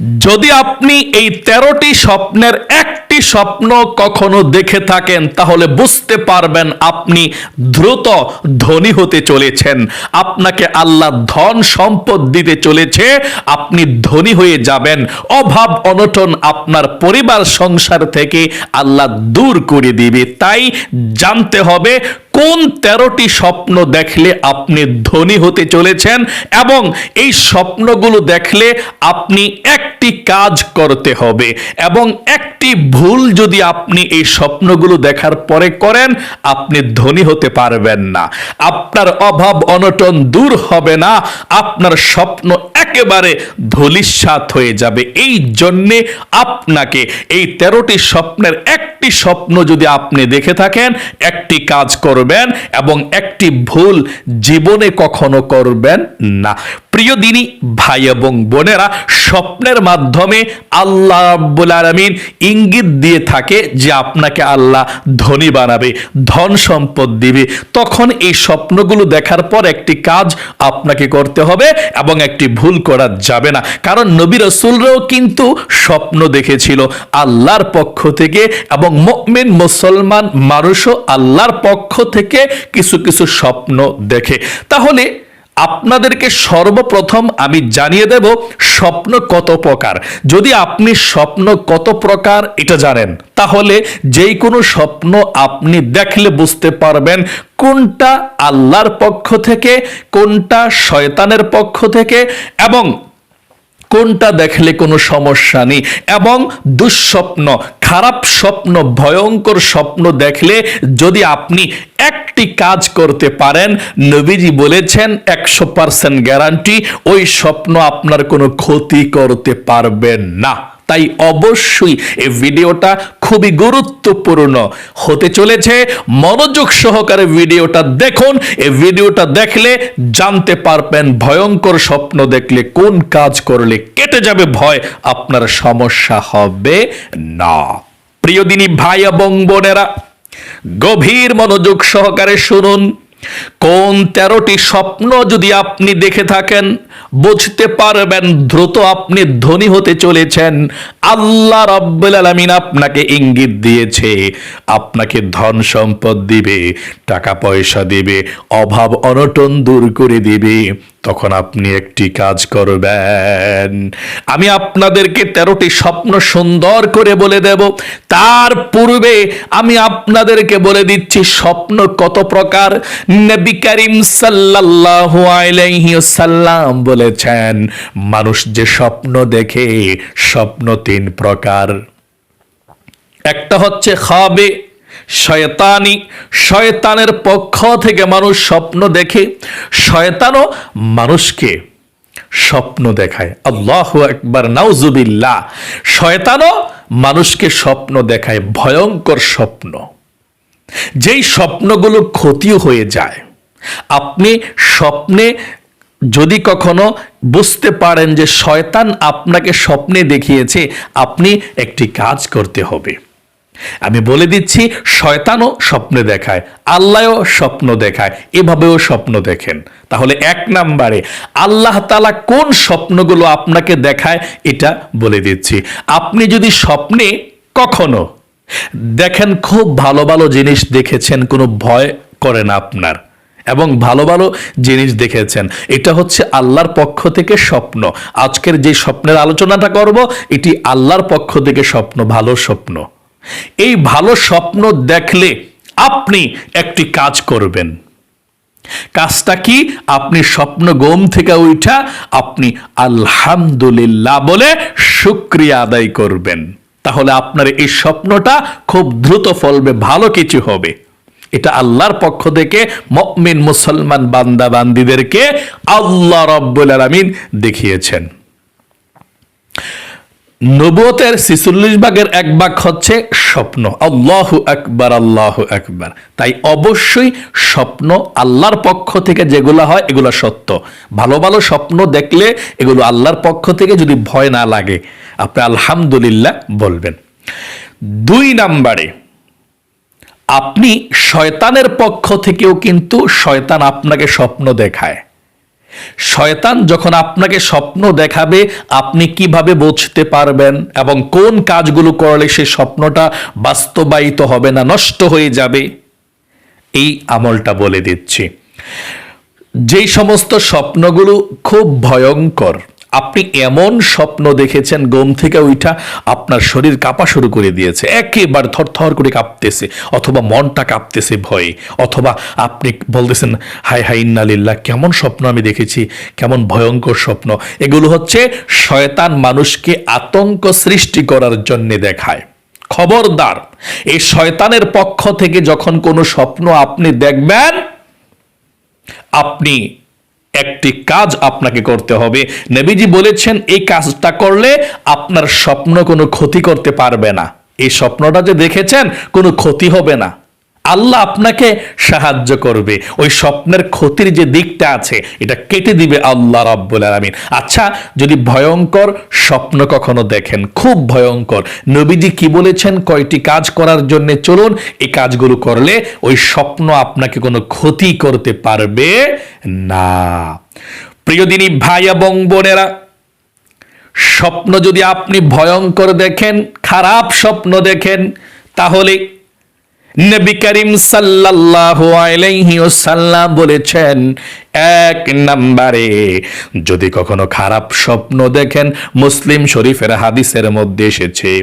যদি আপনি এই তেরোটি স্বপ্নের একটি স্বপ্ন কখনো দেখে থাকেন, তাহলে বুঝতে পারবেন আপনি দ্রুত ধনী হতে চলেছেন। আপনাকে আল্লাহ ধন সম্পদ দিতে চলেছে, আপনি ধনী হয়ে যাবেন। অভাব, অনটন আপনার পরিবার, সংসার থেকে আল্লাহ দূর করে দিবে। তাই জানতে হবে কোন তেরোটি স্বপ্ন দেখলে আপনি ধনী হতে চলেছেন? এবং এই স্বপ্নগুলো দেখলে আপনি একটি কাজ করতে হবে। এবং একটি ভুল যদি আপনি এই স্বপ্নগুলো দেখার পরে করেন, আপনি ধনী হতে পারবেন না। আপনার অভাব অনটন দূর হবে না। আপনার স্বপ্ন একেবারে ধলিস্বাত হয়ে যাবে। এই জন্যে আপনাকে এই তেরোটি স্বপ্নের একটি স্বপ্ন যদি আপনি দেখে থাকেন, একটি কাজ করবেন। এবং একটি ভুল জীবনে কখনো করবেন না। প্রিয় দিনী, ভাই এবং বোনেরা, স্বপ্নের মাধ্যমে আল্লাহ রাব্বুল আলামিন ইঙ্গিত দিয়ে থাকে যে আপনাকে আল্লাহ ধনী বানাবে, ধন সম্পদ দিবে। তখন এই স্বপ্নগুলো দেখার পর একটি কাজ আপনাকে করতে হবে এবং একটি ভুল করা যাবে না। কারণ নবী রসুলরাও কিন্তু স্বপ্ন দেখেছিল আল্লাহর পক্ষ থেকে এবং মুমিন, মুসলমান মানুষও আল্লাহর পক্ষ থেকে কিছু কিছু স্বপ্ন দেখে। তাহলে আপনাদেরকে সর্বপ্রথম আমি জানিয়ে দেব স্বপ্ন কত প্রকার। যদি আপনি স্বপ্ন কত প্রকার এটা জানেন, তাহলে যেই কোনো স্বপ্ন আপনি দেখলে বুঝতে পারবেন কোনটা আল্লাহর পক্ষ থেকে, কোনটা শয়তানের পক্ষ থেকে এবং কোনটা দেখলে কোনো সমস্যা নেই? এবং দুঃস্বপ্ন, খারাপ স্বপ্ন, ভয়ঙ্কর স্বপ্ন দেখলে যদি আপনি একটি কাজ করতে পারেন, নবীজি বলেছেন, একশো পার্সেন্ট গ্যারান্টি ওই স্বপ্ন আপনার কোনো ক্ষতি করতে পারবেন না। তাই অবশ্যই এই ভিডিওটা খুবই গুরুত্বপূর্ণ হতে চলেছে। মনোযোগ সহকারে ভিডিওটা দেখুন। এই ভিডিওটা দেখলে জানতে পারবেন ভয়ঙ্কর স্বপ্ন দেখলে কোন কাজ করলে কেটে যাবে, ভয় আপনার সমস্যা হবে না। প্রিয় দিনী ভাই এবং বোনেরা, গভীর মনোযোগ সহকারে শুনুন। কোন তেরোটি স্বপ্ন যদি আপনি দেখে থাকেন, বুঝতে পারবেন দ্রুত আপনি ধনী হতে চলেছেন। আল্লাহ রব্বুল আলমিন আপনাকে ইঙ্গিত দিয়েছে, আপনাকে ধন সম্পদ দিবে, টাকা পয়সা দিবে, অভাব অনটন দূর করে দিবে। তখন আপনি একটি কাজ করবেন। আমি আপনাদেরকে তেরোটি স্বপ্ন সুন্দর করে বলে দেব। তার পূর্বে আমি আপনাদেরকে বলে দিচ্ছি, স্বপ্ন কত প্রকার? নবী করিম সাল্লাল্লাহু আলাইহি সাল্লাম বলেছেন, মানুষ যে স্বপ্ন দেখে, স্বপ্ন তিন প্রকার। একটা হচ্ছে খাবে শয়তানি, শয়তানের পক্ষ থেকে মানুষ স্বপ্ন দেখে, শয়তানও মানুষকে স্বপ্ন দেখায়। আল্লাহ একবার নাউজুবিল্লাহ। শয়তানও মানুষকে স্বপ্ন দেখায়, ভয়ঙ্কর স্বপ্ন। যেই স্বপ্নগুলো ক্ষতিও হয়ে যায়। আপনি স্বপ্নে যদি কখনো বুঝতে পারেন যে শয়তান আপনাকে স্বপ্নে দেখিয়েছে, আপনি একটি কাজ করতে হবে। আমি বলে দিচ্ছি, শয়তানও স্বপ্নে দেখায়, আল্লাহও স্বপ্ন দেখায়, এভাবেও স্বপ্ন দেখেন। তাহলে এক নাম্বারে, আল্লাহ তালা কোন স্বপ্নগুলো আপনাকে দেখায়, এটা বলে দিচ্ছি। আপনি যদি স্বপ্নে কখনো দেখেন, খুব ভালো ভালো জিনিস দেখেছেন, কোনো ভয় করে না আপনার, এবং ভালো ভালো জিনিস দেখেছেন, এটা হচ্ছে আল্লাহর পক্ষ থেকে স্বপ্ন। আজকের যে স্বপ্নের আলোচনাটা করব, এটি আল্লাহর পক্ষ থেকে স্বপ্ন, ভালো স্বপ্ন। এই ভালো স্বপ্ন দেখলে আপনি একটি কাজ করবেন। কাজটা কি? আপনি স্বপ্ন গম থেকে উঠা আপনি আলহামদুলিল্লাহ বলে শুক্রিয়া আদায় করবেন। তাহলে আপনার এই স্বপ্নটা খুব দ্রুত ফলবে, ভালো কিছু হবে। এটা আল্লাহর পক্ষ থেকে মমিন মুসলমান বান্দা বান্দিদেরকে আল্লাহ রব্বুল আলমিন দেখিয়েছেন। নবতের ছিচল্লিশ ভাগের এক ভাগ হচ্ছে স্বপ্ন। আল্লাহ একবার আল্লাহ একবার তাই অবশ্যই স্বপ্ন আল্লাহর পক্ষ থেকে যেগুলো হয়, এগুলো সত্য। ভালো ভালো স্বপ্ন দেখলে এগুলো আল্লাহর পক্ষ থেকে যদি ভয় না লাগে, আপনি আলহামদুলিল্লাহ বলবেন। দুই নাম্বারে, আপনি শয়তানের পক্ষ থেকেও কিন্তু শয়তান আপনাকে স্বপ্ন দেখায়। শয়তান যখন আপনাকে স্বপ্ন দেখাবে, আপনি কীভাবে বুঝতে পারবেন এবং কোন কাজগুলো করলে সেই স্বপ্নটা বাস্তবায়িত হবে না, নষ্ট হয়ে যাবে? এই আমলটা বলে দিচ্ছি। যেই সমস্ত স্বপ্নগুলো খুব ভয়ঙ্কর আপনি এমন স্বপ্ন দেখেছেন গম থেকে ওইটা আপনার শরীর কাঁপা শুরু করে দিয়েছে। একেবারে থরথর করে কাঁপতেছে, অথবা মনটা কাঁপতেছে ভয়ে। অথবা আপনি বলতেছেন হাই হাই ইন্নালিল্লাহ কেমন স্বপ্ন আমি দেখেছি, কেমন ভয়ঙ্কর স্বপ্ন। এগুলো হচ্ছে শয়তান মানুষকে আতঙ্ক সৃষ্টি করার জন্যে দেখায়। খবরদার, এই শয়তানের পক্ষ থেকে যখন কোনো স্বপ্ন আপনি দেখবেন, আপনি একটি কাজ আপনাকে করতে হবে। নবীজি বলেছেন, এই কাজটা করলে আপনার স্বপ্ন কোনো ক্ষতি করতে পারবে না। এই স্বপ্নটা যে দেখেছেন, কোনো ক্ষতি হবে না। আল্লাহ আপনাকে সাহায্য করবে। ওই স্বপ্নের ক্ষতির যে দিকটা আছে, এটা কেটে দিবে আল্লাহ রাব্বুল আলামিন। আচ্ছা যদি ভয়ঙ্কর স্বপ্ন কখনো দেখেন, খুব ভয়ঙ্কর। নবীজি কি বলেছেন? কয়টি কাজ করার জন্য চলুন, এই কাজগুলো করলে ওই স্বপ্ন আপনাকে কোনো ক্ষতি করতে পারবে না। প্রিয় দিনী ভাই এবং বোনেরা, স্বপ্ন যদি আপনি ভয়ঙ্কর দেখেন, খারাপ স্বপ্ন দেখেন, তাহলে নবী করিম সাল্লাল্লাহু আলাইহি ওয়াসাল্লাম বলেছেন, এক নম্বরে, যদি কখনো খারাপ স্বপ্ন দেখেন, মুসলিম শরীফের হাদিসের মধ্যে এসেছে,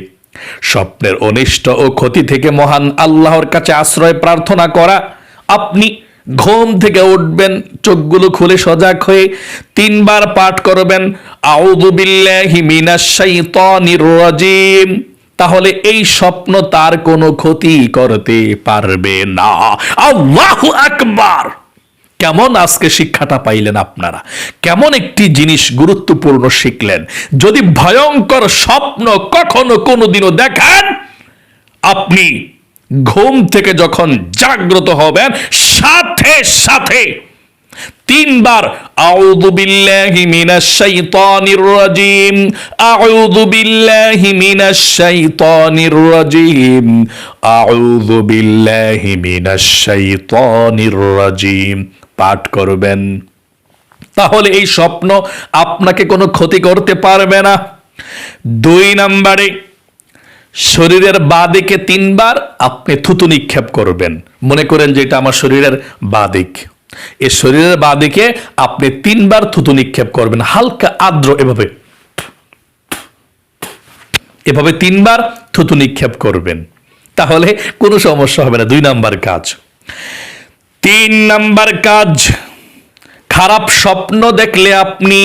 স্বপ্নের অনিষ্ট ও ক্ষতি থেকে মহান আল্লাহর কাছে আশ্রয় প্রার্থনা করা, আপনি ঘুম থেকে উঠবেন, চোখগুলো খুলে সজাগ হয়ে তিনবার পাঠ করবেন, আউযু বিল্লাহি মিনাশ শাইতানির রাজিম। তাহলে এই স্বপ্ন তার কোনো ক্ষতি করতে পারবে না। আল্লাহু আকবার! কেমন আজকে শিক্ষাটা পাইলেন আপনারা? কেমন একটি জিনিস গুরুত্বপূর্ণ শিখলেন? যদি ভয়ঙ্কর স্বপ্ন কখনো কোনোদিনও দেখেন, আপনি ঘুম থেকে যখন জাগ্রত হবেন, সাথে সাথে তিনবার, আউযু বিল্লাহি মিনাশ শাইতানির রাজিম আউযু বিল্লাহি মিনাশ শাইতানির রাজিম আউযু বিল্লাহি মিনাশ শাইতানির রাজিম পাঠ করবেন। তাহলে এই স্বপ্ন আপনাকে কোনো ক্ষতি করতে পারবে না। দুই নম্বরে, শরীরের বাদিকে তিনবার আপনি থুতু নিক্ষেপ করবেন। মনে করেন যে এটা আমার শরীরের বাদিক। এই শরীরের বাদিকে আপনি তিনবার থুতু নিক্ষেপ করবেন, হালকা আর্দ্র এভাবে। এভাবে তিনবার থুতু নিক্ষেপ করবেন। তাহলে কোনো সমস্যা হবে না, দুই নাম্বার কাজ। তিন নাম্বার কাজ, খারাপ স্বপ্ন দেখলে আপনি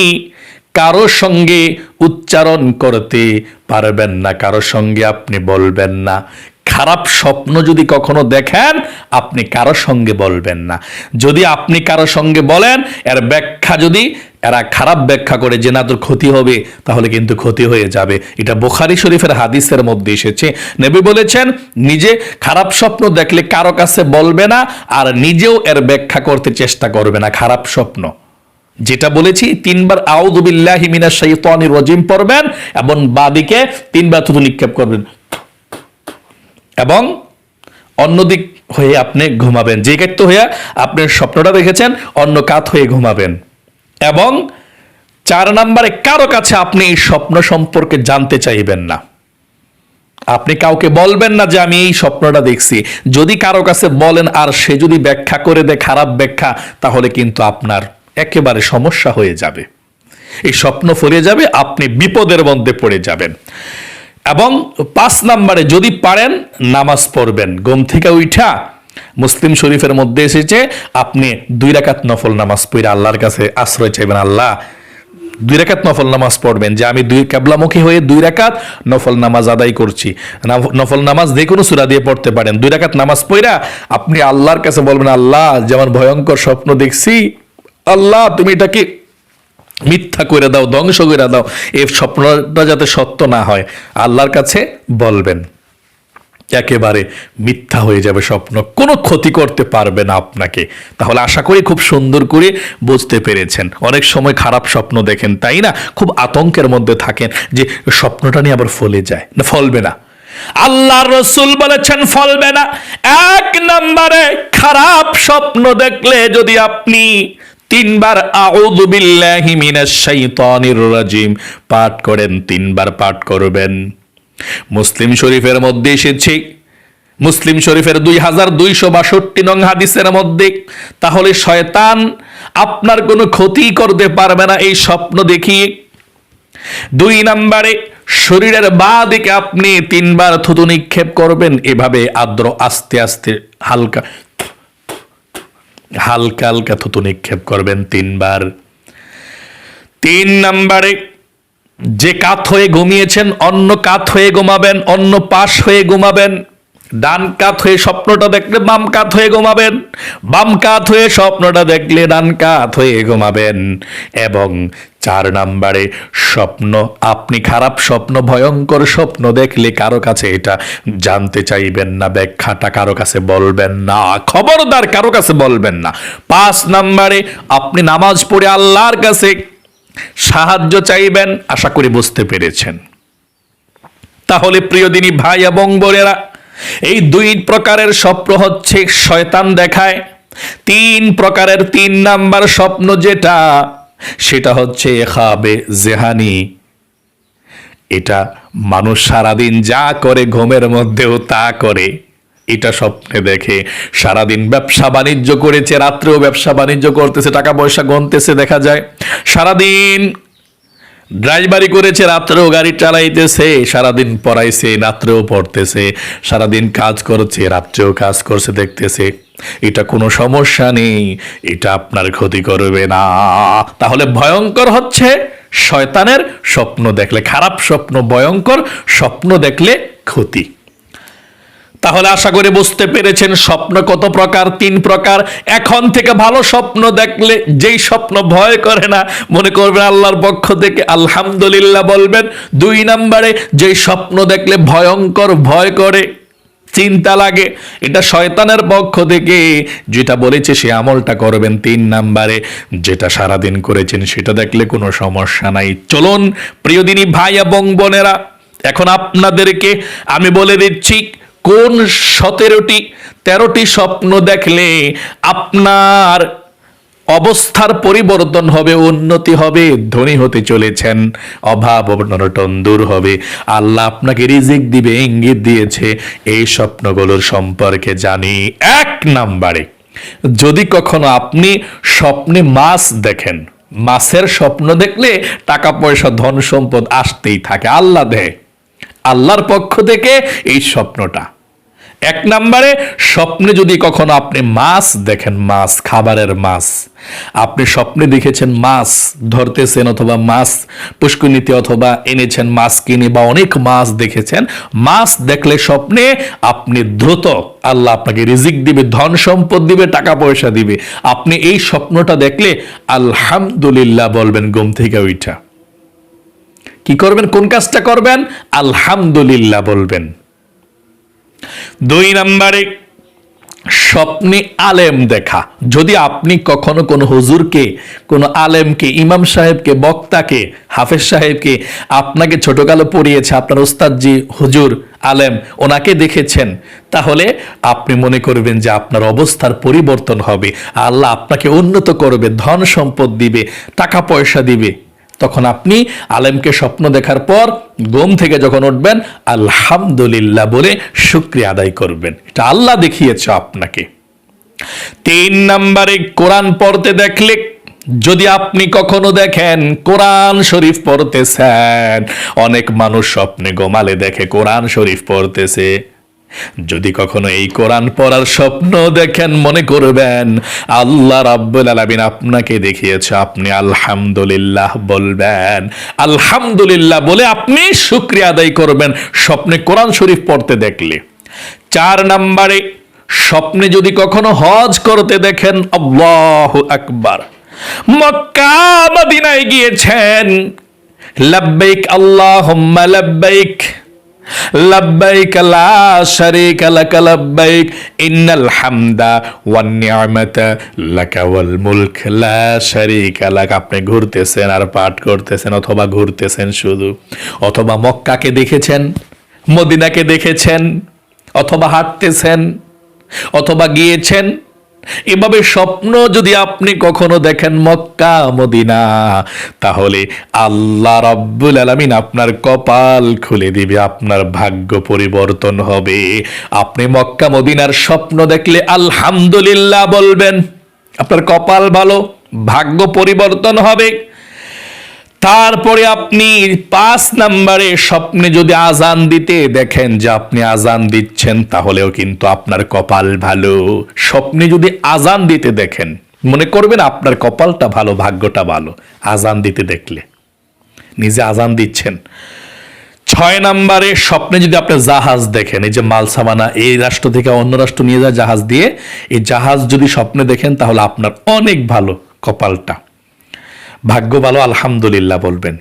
কারও সঙ্গে উচ্চারণ করতে পারবেন না, কারও সঙ্গে আপনি বলবেন না। খারাপ স্বপ্ন যদি কখনো দেখেন, আপনি কারও সঙ্গে বলবেন না। যদি আপনি কারও সঙ্গে বলেন, এর ব্যাখ্যা যদি এরা খারাপ ব্যাখ্যা করে যে না তোর ক্ষতি হবে, তাহলে কিন্তু ক্ষতি হয়ে যাবে। এটা বোখারি শরীফের হাদিসের মধ্যে এসেছে। নবী বলেছেন, নিজে খারাপ স্বপ্ন দেখলে কারও কাছে বলবে না, আর নিজেও এর ব্যাখ্যা করতে চেষ্টা করবে না। খারাপ স্বপ্ন। যেটা বলেছি, তিনবার আউদুবিল্লাহি মিনাশ শাইতানির রাজিম পড়বেন, এবং বাদিকে তিনবার থুতু নিক্ষেপ করবেন। এবং অন্যদিক হয়ে আপনি ঘুমাবেন। যে কাত্য হয়ে আপনি স্বপ্নটা দেখেছেন, অন্য কাত হয়ে ঘুমাবেন। এবং চার নম্বরে কারও কাছে আপনি এই স্বপ্ন সম্পর্কে জানতে চাইবেন না। আপনি কাউকে বলবেন না যে, আমি এই স্বপ্নটা দেখছি। যদি কারও কাছে বলেন, আর সে যদি ব্যাখ্যা করে দেয়, খারাপ ব্যাখ্যা, তাহলে কিন্তু আপনার একেবারে সমস্যা হয়ে যাবে। এই স্বপ্ন ফলে যাবে, আপনি বিপদের মধ্যে পড়ে যাবেন। এবং পাঁচ নাম্বারে যদি পারেন নামাজ পড়বেন। গম থেকে উঠা মুসলিম শরীফের মধ্যে এসেছে, আপনি দুই রাকাত নফল নামাজ পড়ে আল্লাহর কাছে আশ্রয় চাইবেন। আল্লাহ, দুই রাকাত নফল নামাজ পড়বেন। যে আমি দুই কেবলামুখী হয়ে দুই রাকাত নফল নামাজ আদায় করছি। নাফ- নফল নামাজ যে কোনো সুরা দিয়ে পড়তে পারেন। দুই রাকাত নামাজ পড়া আপনি আল্লাহর কাছে বলবেন, আল্লাহ যেমন ভয়ঙ্কর স্বপ্ন দেখছি, আল্লাহ, তুমি এটাকে মিথ্যা করে দাও, ধ্বংস করে দাও, এই স্বপ্নটা যাতে সত্য না হয়, আল্লাহর কাছে বলবেন। একেবারে মিথ্যা হয়ে যাবে স্বপ্ন, কোনো ক্ষতি করতে পারবে না আপনাকে। তাহলে আশা করি খুব সুন্দর করে বুঝতে পেরেছেন। অনেক সময় খারাপ স্বপ্ন দেখেন, তাই না? খুব আতঙ্কের মধ্যে থাকেন যে স্বপ্নটা নিয়ে আবার ফলে যায়, না ফলবে না। আল্লাহ রসুল বলেছেন, ফলবে না। এক নম্বরে খারাপ স্বপ্ন দেখলে যদি আপনি তিনবার রাজিম। পাঠ করেন, তিনবার পাঠ করবেন। মুসলিম শরীফের মধ্যে এসেছে। মুসলিম শরীফের দুই হাজার দুইশো বাষট্টি নং হাদিসের মধ্যে, তাহলে শয়তান আপনার কোনো ক্ষতি করতে পারবে না এই স্বপ্ন দেখিয়ে। দুই নম্বরে, শরীরের বা দিকে আপনি তিনবার থুতু নিক্ষেপ করবেন, এভাবে আদ্র আস্তে আস্তে হালকা হালকা হালকা থুতু নিক্ষেপ করবেন তিনবার। তিন নাম্বারে, যে কাত হয়ে ঘুমিয়েছেন, অন্য কাত হয়ে ঘুমাবেন, অন্য পাশ হয়ে ঘুমাবেন, ডান কাত হয়ে স্বপ্নটা দেখলে বাম কাত হয়ে ঘুমাবেন, বাম কাত হয়ে স্বপ্নটা দেখলে ডান কাত হয়ে ঘুমাবেন, এবং চার নাম্বারে, স্বপ্ন, আপনি খারাপ, স্বপ্ন ভয়ঙ্কর স্বপ্ন দেখলে কারও কাছে এটা জানতে চাইবেন না, ব্যাখ্যাটা কারও কাছে বলবেন না, খবরদার কারও কাছে বলবেন না। পাঁচ নাম্বারে, আপনি নামাজ পড়ে আল্লাহর কাছে সাহায্য চাইবেন, আশা করি বুঝতে পেরেছেন। তাহলে প্রিয় দিনী ভাই এবং বোনেরা, এই দুই প্রকারের স্বপ্ন হচ্ছে শয়তান দেখায়। তিন প্রকারের তিন নাম্বার স্বপ্ন যেটা সেটা হচ্ছে খাবে জেহানি। এটা মানুষ সারাদিন যা করে ঘুমের মধ্যেও তা করে। এটা স্বপ্নে দেখে। সারাদিন ব্যবসা বাণিজ্য করেছে, রাত্রেও ব্যবসা বাণিজ্য করতেছে, টাকা পয়সা গনতেছে, দেখা যায়। সারাদিন ড্রাইভারি করেছে, রাত্রেও গাড়ি চালাইতেছে, সারাদিন পড়াইছে, রাত্রেও পড়তেছে, সারাদিন কাজ করছে, রাত্রেও কাজ করছে, দেখতেছে। এটা কোনো সমস্যা নেই, এটা আপনার ক্ষতি করবে না। তাহলে ভয়ঙ্কর হচ্ছে, শয়তানের স্বপ্ন দেখলে, খারাপ স্বপ্ন, ভয়ঙ্কর স্বপ্ন দেখলে ক্ষতি। তাহলে আশা করে বুঝতে পেরেছেন স্বপ্ন কত প্রকার, তিন প্রকার। এখন থেকে ভালো স্বপ্ন দেখলে যেই স্বপ্ন ভয় করে না, মনে করবেন আল্লাহর পক্ষ থেকে আলহামদুলিল্লাহ বলবেন, দুই নম্বরে যেই স্বপ্ন দেখলে ভয়ঙ্কর ভয় করে চিন্তা লাগে। এটা শয়তানের পক্ষ থেকে। যেটা বলেছে সে আমলটা করবেন তিন নাম্বারে। যেটা সারাদিন করেছেন সেটা দেখলে কোনো সমস্যা নাই। চলুন, প্রিয়দিনী ভাই এবং বোনেরা, এখন আপনাদেরকে আমি বলে দিচ্ছি, কোন সতেরোটি, তেরোটি স্বপ্ন দেখলে আপনার অবস্থার পরিবর্তন হবে, উন্নতি হবে, ধনী হতে চলেছেন, অভাব অনটন দূর হবে। আল্লাহ আপনাকে রিজিক দিবে, ইঙ্গিত দিয়েছে, এই স্বপ্নগুলোর সম্পর্কে জানি এক নাম্বারে। যদি কখনো আপনি স্বপ্নে মাছ দেখেন, মাছের স্বপ্ন দেখলে টাকা পয়সা, ধন সম্পদ আসতেই থাকে, আল্লাহ দেয়। আল্লাহর পক্ষ থেকে এই স্বপ্নটা। এক নম্বরে, স্বপ্নে যদি কখনো আপনি মাছ দেখেন, মাছ, খাবারের মাছ। আপনি স্বপ্নে দেখেছেন মাছ ধরতেছেন অথবা মাছ পুষ্করিণীতে অথবা এনেছেন, মাছ কিনে বা অনেক মাছ দেখেছেন, মাছ দেখলে স্বপ্নে আপনি দ্রুত আল্লাহ আপনাকে রিজিক দিবে, ধন সম্পদ দিবে, টাকা পয়সা দিবে। আপনি এই স্বপ্নটা দেখলে আলহামদুলিল্লাহ বলবেন, ঘুম থেকে ওইটা কি করবেন? কোন কাজটা করবেন? আলহামদুলিল্লাহ বলবেন। দুই নম্বরে, স্বপ্নে আলেম দেখা। যদি আপনি কখনো কোনো হুজুরকে, কোনো আলেমকে, ইমাম সাহেবকে, বক্তাকে, হাফেজ সাহেবকে আপনাকে ছোটকালে পড়িয়েছে, আপনার ওস্তাদজি হুজুর আলেম, ওনাকে দেখেছেন, তাহলে আপনি মনে করবেন যে আপনার অবস্থার পরিবর্তন হবে। আল্লাহ আপনাকে উন্নত করবে, ধন সম্পদ দিবে, টাকা পয়সা দিবে। তখন আপনি আলেমকে স্বপ্ন দেখার পর ঘুম থেকে যখন উঠবেন, আলহামদুলিল্লাহ বলে শুক্রিয়া আদায় করবেন। এটা আল্লাহ দেখিয়েছে আপনাকে। তিন নম্বরে কোরআন পড়তে দেখলে যদি আপনি কখনো দেখেন কোরআন শরীফ পড়তেছেন, অনেক মানুষ স্বপ্নে গোমালে দেখে কোরআন শরীফ পড়তেছে। যদি কখনো এই কোরআন পড়ার স্বপ্ন দেখেন, মনে করবেন, আল্লাহ রাব্বুল আলামিন আপনাকে দেখিয়েছে, আপনি আলহামদুলিল্লাহ বলবেন। আলহামদুলিল্লাহ বলে আপনি শুক্রিয়া আদায় করবেন স্বপ্নে কোরআন শরীফ পড়তে দেখলে। চার নম্বরে, স্বপ্নে যদি কখনো হজ করতে দেখেন, আল্লাহু আকবার। মক্কা, মদিনায় গিয়েছেন, লাব্বাইক আল্লাহুম্মা লাব্বাইক। লাব্বাইক লা শারীকা লাক লাব্বাইক ইন্নাল হামদা ওয়ান নি'মাতা লাকা ওয়াল মুলক লা শারীকা লাক আপনি ঘুরতেছেন আর পাঠ করতেছেন অথবা ঘুরতেছেন শুধু, অথবা মক্কাকে দেখেছেন, মদিনাকে দেখেছেন, অথবা হাঁটতেছেন, অথবা গিয়েছেন এভাবে স্বপ্ন যদি আপনি কখনো দেখেন মক্কা, মদিনা, তাহলে আল্লাহ রব্বুল আলমিন আপনার কপাল খুলে দিবে, আপনার ভাগ্য পরিবর্তন হবে। আপনি মক্কা, মদিনার স্বপ্ন দেখলে আলহামদুলিল্লাহ বলবেন, আপনার কপাল ভালো, ভাগ্য পরিবর্তন হবে। তারপরে আপনি পাঁচ নাম্বারে স্বপ্নে যদি আজান দিতে দেখেন যে আপনি আজান দিচ্ছেন, তাহলেও কিন্তু আপনার কপাল ভালো। স্বপ্নে যদি আজান দিতে দেখেন, মনে করবেন আপনার কপালটা ভালো, ভাগ্যটা ভালো, আজান দিতে দেখলে। নিজে আজান দিচ্ছেন। ছয় নাম্বারে স্বপ্নে যদি আপনি জাহাজ দেখেন, এই যে মাল সামানা এই রাষ্ট্র থেকে অন্য রাষ্ট্র নিয়ে যায় জাহাজ দিয়ে, এই জাহাজ যদি স্বপ্নে দেখেন, তাহলে আপনার অনেক ভালো কপালটা। ভাগ্য ভালো, আলহামদুলিল্লাহ বলবেন।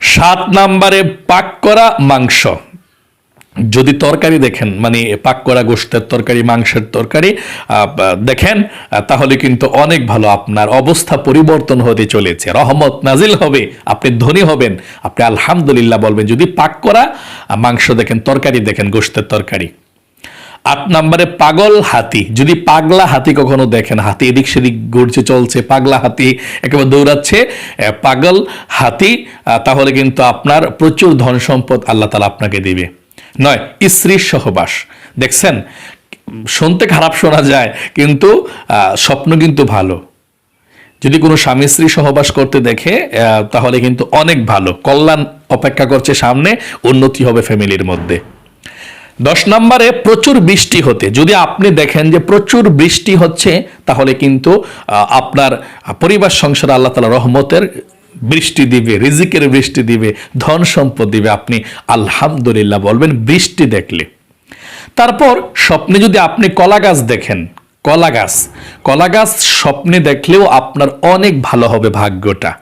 সাত নাম্বারে পাক করা মাংস। যদি তরকারি দেখেন মানে পাক করা গোষ্ঠের তরকারি, মাংসের তরকারি দেখেন তাহলে কিন্তু অনেক ভালো আপনার অবস্থা পরিবর্তন হতে চলেছে। রহমত নাজিল হবে, আপনি ধনী হবেন, আপনি আলহামদুলিল্লাহ বলবেন। যদি পাক করা মাংস দেখেন, তরকারি দেখেন, গোষ্ঠের তরকারি। আট নম্বরে পাগল হাতি। যদি পাগলা হাতি কখনো দেখেন, হাতি এদিক সেদিক ঘুরছে, চলছে, পাগলা হাতি একেবারে দৌড়াচ্ছে পাগল হাতি তাহলে কিন্তু আপনার প্রচুর ধন সম্পদ আল্লাহ তালা আপনাকে দিবে। নয়, স্ত্রীর সহবাস। দেখছেন? শুনতে খারাপ শোনা যায়, কিন্তু স্বপ্ন কিন্তু ভালো। যদি কোনো স্বামী স্ত্রী সহবাস করতে দেখে তাহলে কিন্তু অনেক ভালো। কল্যাণ অপেক্ষা করছে সামনে, উন্নতি হবে ফ্যামিলির মধ্যে। দশ নম্বরে প্রচুর বৃষ্টি হতে। যদি আপনি দেখেন যে প্রচুর বৃষ্টি হচ্ছে, তাহলে কিন্তু আপনার পরিবার, সংসার, আল্লাহ তালা রহমতের বৃষ্টি দিবে, রিজিকের বৃষ্টি দিবে, ধন সম্পদ দিবে আপনি। আলহামদুলিল্লাহ বলবেন বৃষ্টি দেখলে। তারপর স্বপ্নে যদি আপনি কলা গাছ দেখেন, কলা গাছ কলা গাছ স্বপ্নে দেখলেও আপনার অনেক ভালো হবে ভাগ্যটা।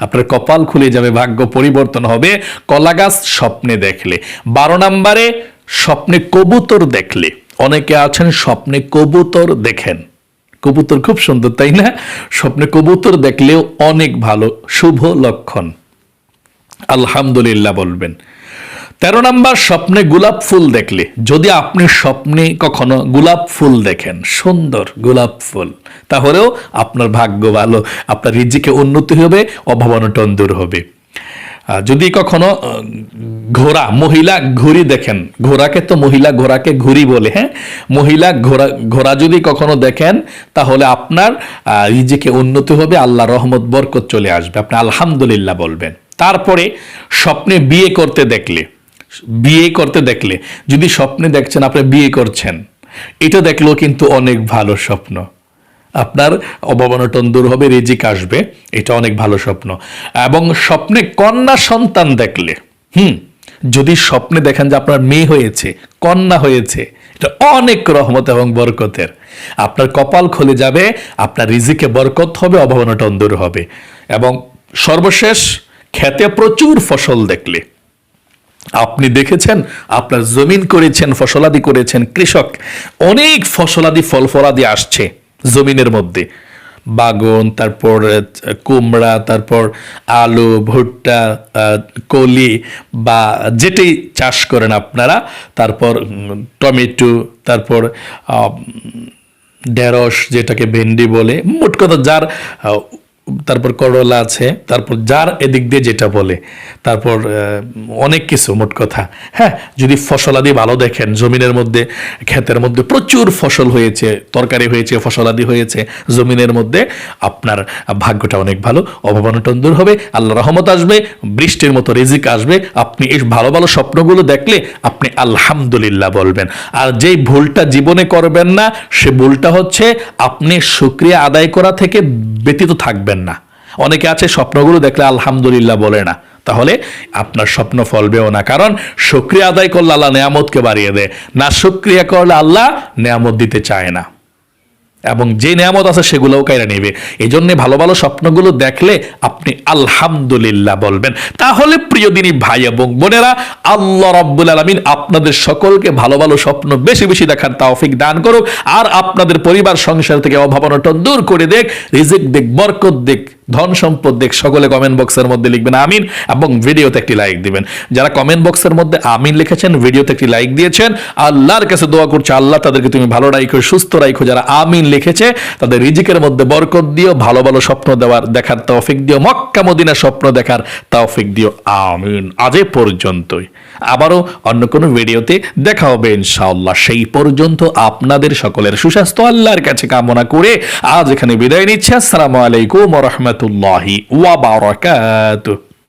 আপনার কপাল খুলে যাবে, ভাগ্য পরিবর্তন হবে, কলা গাছ স্বপ্নে দেখলে। বারো নম্বরে স্বপ্নে কবুতর দেখলে। অনেকে আছেন, স্বপ্নে কবুতর দেখেন। কবুতর খুব সুন্দর, তাই না? স্বপ্নে কবুতর দেখলেও অনেক ভালো, শুভ লক্ষণ। আলহামদুলিল্লাহ বলবেন। তেরো নম্বর, স্বপ্নে গোলাপ ফুল দেখলে। যদি আপনি স্বপ্নে কখনো গোলাপ ফুল দেখেন, সুন্দর গোলাপ ফুল, তাহলেও আপনার ভাগ্য ভালো, আপনার রিজিকে উন্নতি হবে অভাবনটন দূর হবে। যদি কখনো ঘোড়া, মহিলা ঘুড়ি দেখেন, ঘোড়াকে তো মহিলা ঘোড়াকে ঘুড়ি বলে হ্যাঁ? মহিলা ঘোড়া ঘোড়া যদি কখনো দেখেন, তাহলে আপনার রিজিকে উন্নতি হবে, আল্লাহ রহমত, বরকত চলে আসবে। আপনি আলহামদুলিল্লাহ বলবেন। তারপরে স্বপ্নে বিয়ে করতে দেখলে, বিয়ে করতে দেখলে, যদি স্বপ্নে দেখছেন, আপনি বিয়ে করছেন, এটা দেখলেও কিন্তু অনেক ভালো স্বপ্ন। আপনার অভাবনটন দূর হবে, রিজিক আসবে। এটা অনেক ভালো স্বপ্ন। এবং স্বপ্নে কন্যা সন্তান দেখলে, হুম, যদি স্বপ্নে দেখেন যে আপনার মেয়ে হয়েছে, কন্যা হয়েছে, এটা অনেক রহমত এবং বরকতের। আপনার কপাল খুলে যাবে, আপনার রিজিকে বরকত হবে অভাবনটন দূর হবে। এবং সর্বশেষ, খেতে প্রচুর ফসল দেখলে। আপনি দেখেছেন, আপনার জমিন করেছেন, ফসলাদি করেছেন, কৃষক, অনেক ফসলাদি ফল ফলাদি আসছে। জমিনের মধ্যে। বাগন, তারপর কুমড়া, তারপর আলু, ভুট্টা কলি বা যেটাই চাষ করেন আপনারা, তারপর টমেটো, তারপর ঢেঁড়স যেটাকে ভেন্ডি বলে, মোট কথা যার তারপর করলা আছে, তারপর যার এদিক দিয়ে যেটা বলে, তারপর অনেক কিছু মোট কথা। হ্যাঁ যদি ফসলাদি ভালো দেখেন, জমিনের মধ্যে, ক্ষেতের মধ্যে প্রচুর ফসল হয়েছে, তরকারি হয়েছে, ফসলাদি হয়েছে, জমিনের মধ্যে আপনার ভাগ্যটা অনেক ভালো অভাবনটন দূর হবে আল্লাহ রহমত আসবে, বৃষ্টির মতো রিজিক আসবে, আপনি এই ভালো ভালো স্বপ্নগুলো দেখলে আপনি আলহামদুলিল্লাহ বলবেন। আর যেই ভুলটা জীবনে করবেন না, সে ভুলটা হচ্ছে আপনি শুক্রিয়া আদায় করা থেকে ব্যতীত থাকবেন না। অনেকে আছে স্বপ্নগুলো দেখলে আলহামদুলিল্লাহ বলে না। তাহলে আপনার স্বপ্ন ফলবেও না, কারণ সক্রিয়া আদায় করলে আল্লাহ নেয়ামতকে বাড়িয়ে দেয়। না সক্রিয়া করলে আল্লাহ নেয়ামত দিতে চায় না। এবং যে নিয়ামত আছে সেগুলোও কাইরা নেবে। এই জন্য ভালো ভালো স্বপ্নগুলো দেখলে আপনি আলহামদুলিল্লাহ বলবেন। তাহলে প্রিয় দিনী ভাই এবং বোনেরা, আল্লাহ রব্বুল আলমিন আপনাদের সকলকে ভালো ভালো স্বপ্ন বেশি বেশি দেখার তাওফিক দান করুক। আর আপনাদের পরিবার, সংসার থেকে অভাবনটন দূর করে দেখ, রিজিক দেখ, বরকত দিক ধন সম্পদ দেখ, সকলে কমেন্ট বক্সের মধ্যে লিখবেন আমিন এবং ভিডিওতে একটি লাইক দিবেন। যারা কমেন্ট বক্সের মধ্যে আমিন লিখেছেন ভিডিওতে একটি লাইক দিয়েছেন, আল্লাহর কাছে দোয়া করছে, আল্লাহ তাদেরকে তুমি ভালো রাখো সুস্থ রাখো যারা আমিন লিখেছে, তাদের রিজিকের মধ্যে বরকত দিও, ভালো ভালো স্বপ্ন দেওয়ার, দেখার তৌফিক দিও, মক্কা মদিনা স্বপ্ন দেখার তৌফিক দিও। আমিন। আজ পর্যন্তই। আবারও অন্য কোনো ভিডিওতে দেখা হবে ইনশাআল্লাহ। সেই পর্যন্ত আপনাদের সকলের সুস্বাস্থ্য, আল্লাহর কাছে কামনা করে আজ এখানে বিদায় নিচ্ছি। আসসালামু আলাইকুম রহমতুল্লাহি। الله وبركاته.